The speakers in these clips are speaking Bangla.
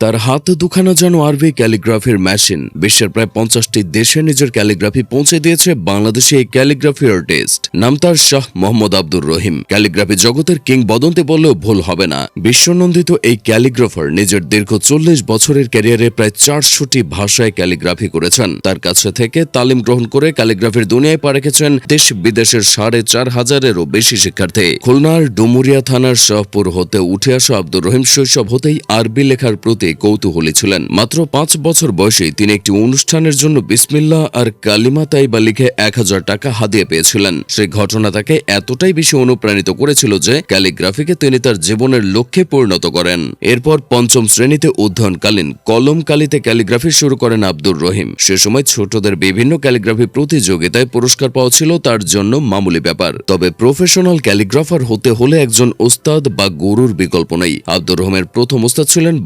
তার হাত দুখানা যেন আরবি ক্যালিগ্রাফির মেশিন বিশ্বের প্রায় পঞ্চাশটি দেশে নিজের ক্যালিগ্রাফি পৌঁছে দিয়েছে বাংলাদেশে এই ক্যালিগ্রাফি আর্টিস্ট নাম তার শাহ মোহাম্মদ আব্দুর রহিম। ক্যালিগ্রাফি জগতের কিংবদন্তি বললেও ভুল হবে না। বিশ্বনন্দিত এই ক্যালিগ্রাফার নিজের দীর্ঘ চল্লিশ বছরের ক্যারিয়ারে প্রায় চারশোটি ভাষায় ক্যালিগ্রাফি করেছেন। তার কাছে থেকে তালিম গ্রহণ করে ক্যালিগ্রাফির দুনিয়ায় পা রেখেছেন দেশ বিদেশের সাড়ে চার হাজারেরও বেশি শিক্ষার্থী। খুলনার ডুমুরিয়া থানার শাহপুর হতে উঠে আসা আব্দুর রহিম শৈশব হতেই আরবি লেখার প্রতি কৌতূহলী ছিলেন। মাত্র পাঁচ বছর বয়সে তিনি একটি অনুষ্ঠানের জন্য বিসমিল্লা আর কালিমা তাইবা লিখে এক হাজার টাকা হাতিয়ে পেয়েছিলেন। সেই ঘটনা তাকে এতটাই বেশি অনুপ্রাণিত করেছিল যে ক্যালিগ্রাফিকে তিনি তার জীবনের লক্ষ্যে পরিণত করেন। এরপর পঞ্চম শ্রেণীতে অধ্যয়নকালীন কলম কালিতে ক্যালিগ্রাফি শুরু করেন আব্দুর রহিম। সে সময় ছোটদের বিভিন্ন ক্যালিগ্রাফি প্রতিযোগিতায় পুরস্কার পাওয়া ছিল তার জন্য মামুলি ব্যাপার। তবে প্রফেশনাল ক্যালিগ্রাফার হতে হলে একজন ওস্তাদ বা গুরুর বিকল্প নেই। আব্দুর রহিমের প্রথম ওস্তাদ ছিলেন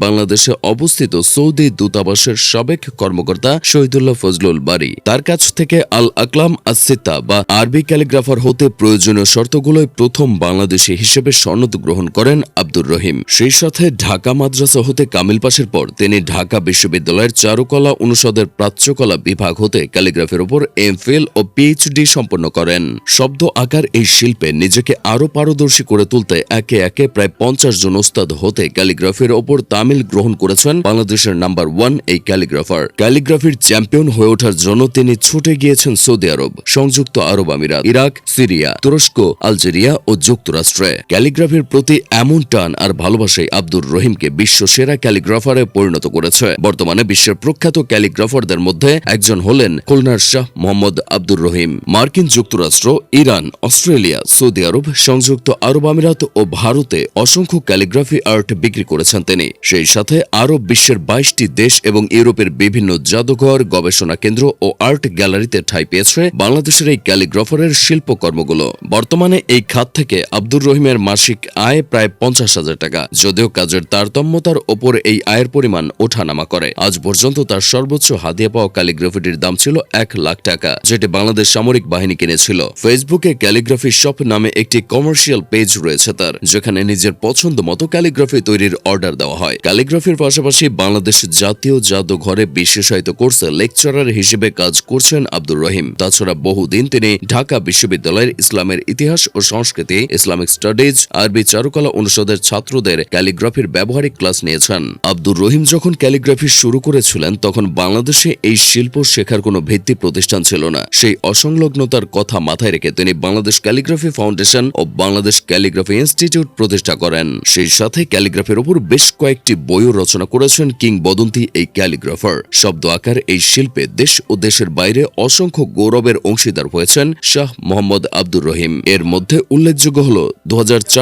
বাংলাদেশে অবস্থিত সৌদি দূতাবাসের সাবেক কর্মকর্তা শহীদুল্লাহ ফজলুল বাড়ি তার কাছ থেকে আল আকলাম আসিতা বা আরবি ক্যালিগ্রাফার হতে প্রয়োজনীয় শর্তগুলোয় প্রথম বাংলাদেশি হিসেবে সনদ গ্রহণ করেন আব্দুর রহিম। সেই সাথে ঢাকা মাদ্রাসা হতে কামিল পাশের পর তিনি ঢাকা বিশ্ববিদ্যালয়ের চারুকলা অনুষদের প্রাচ্যকলা বিভাগ হতে ক্যালিগ্রাফির উপর এমফিল ও পিএইচডি সম্পন্ন করেন। শব্দ আকার এই শিল্পে নিজেকে আরও পারদর্শী করে তুলতে একে একে প্রায় পঞ্চাশ জন ওস্তাদ হতে ক্যালিগ্রাফির ওপর তামিল গ্রহণ করেছেন বাংলাদেশের নাম্বার ওয়ান এই ক্যালিগ্রাফার। ক্যালিগ্রাফির চ্যাম্পিয়ন হয়ে ওঠার জন্য তিনি ছুটে গিয়েছেন সৌদি আরব, সংযুক্ত আরব আমিরাত, ইরাক, সিরিয়া, তুরস্ক, আলজেরিয়া ও যুক্তরাষ্ট্রে। ক্যালিগ্রাফির প্রতি এমন টান আর ভালোবাসাই আব্দুর রহিমকে বিশ্ব সেরা ক্যালিগ্রাফারে পরিণত করেছে। বর্তমানে বিশ্বের প্রখ্যাত ক্যালিগ্রাফারদের মধ্যে একজন হলেন খুলনার শাহ মোহাম্মদ আব্দুর রহিম। মার্কিন যুক্তরাষ্ট্র, ইরান, অস্ট্রেলিয়া, সৌদি আরব, সংযুক্ত আরব আমিরাত ও ভারতে অসংখ্য ক্যালিগ্রাফি আর্ট বিক্রি করেছেন তিনি। সেই সাথে আরও বিশ্বের বাইশটি দেশ এবং ইউরোপের বিভিন্ন জাদুঘর, গবেষণা কেন্দ্র ও আর্ট গ্যালারিতে ঠাঁই পেয়েছে বাংলাদেশের এই ক্যালিগ্রাফারের শিল্পকর্মগুলো। বর্তমানে এই খাত থেকে আব্দুর রহিমের মাসিক আয় প্রায় পঞ্চাশ হাজার টাকা, যদিও কাজের তারতম্যতার ওপর এই আয়ের পরিমাণ ওঠানামা করে। আজ পর্যন্ত তার সর্বোচ্চ হাতিয়ে পাওয়া ক্যালিগ্রাফিটির দাম ছিল এক লাখ টাকা, যেটি বাংলাদেশ সামরিক বাহিনী কিনেছিল। ফেসবুকে ক্যালিগ্রাফি শপ নামে একটি কমার্শিয়াল পেজ রয়েছে তার, যেখানে নিজের পছন্দ মতো ক্যালিগ্রাফি তৈরির অর্ডার দেওয়া হয়। ক্যালিগ্রাফির পাশাপাশি বাংলাদেশ জাতীয় জাদুঘরে বিশেষায়িত কোর্সে লেকচারার হিসেবে কাজ করছেন আব্দুর রহিম। তাছাড়া বহুদিন তিনি ঢাকা বিশ্ববিদ্যালয়ের ইসলামের ইতিহাস ও সংস্কৃতি, ইসলামিক স্টাডিজ, আরবি চারুকলা অনুষদের ছাত্রদের ক্যালিগ্রাফির ব্যবহারিক ক্লাস নিয়েছেন। আব্দুর রহিম যখন ক্যালিগ্রাফি শুরু করেছিলেন, তখন বাংলাদেশে এই শিল্প শেখার কোনো ভিত্তি প্রতিষ্ঠান ছিল না। সেই অসংলগ্নতার কথা মাথায় রেখে তিনি বাংলাদেশ ক্যালিগ্রাফি ফাউন্ডেশন ও বাংলাদেশ ক্যালিগ্রাফি ইনস্টিটিউট প্রতিষ্ঠা করেন। সেই সাথে ক্যালিগ্রাফির উপর বেশ কয়েকটি বইও রচনা করেছেন কিংবদন্তি এই ক্যালিগ্রাফার। শব্দ আকার এই শিল্পে দেশ ও দেশের বাইরে অসংখ্য গৌরবের অংশীদার হয়েছেন শাহ মোহাম্মদ আব্দুর রহিম। এর মধ্যে উল্লেখযোগ্য হল দু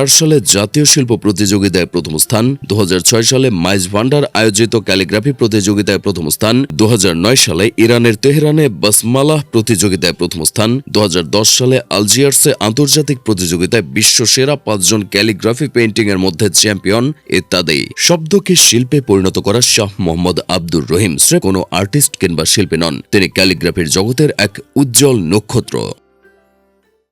সালে জাতীয় শিল্প প্রতিযোগিতায় প্রথম স্থান দু সালে মাইজ ভান্ডার আয়োজিত ক্যালিগ্রাফি প্রতিযোগিতায় প্রথম স্থান দু হাজার নয় সালে ইরানের তেহরানে বাসমালাহ প্রতিযোগিতায় প্রথম স্থান দু হাজার দশ সালে আলজিয়ার্সে আন্তর্জাতিক প্রতিযোগিতায় বিশ্ব সেরা পাঁচজন ক্যালিগ্রাফি পেইন্টিং এর মধ্যে চ্যাম্পিয়ন ইত্যাদি শব্দকে শিল্পে পরিণত করা শাহ মোহাম্মদ আব্দুর রহিম কোনো আর্টিস্ট কিংবা শিল্পী নন। তিনি ক্যালিগ্রাফির জগতের এক উজ্জ্বল নক্ষত্র।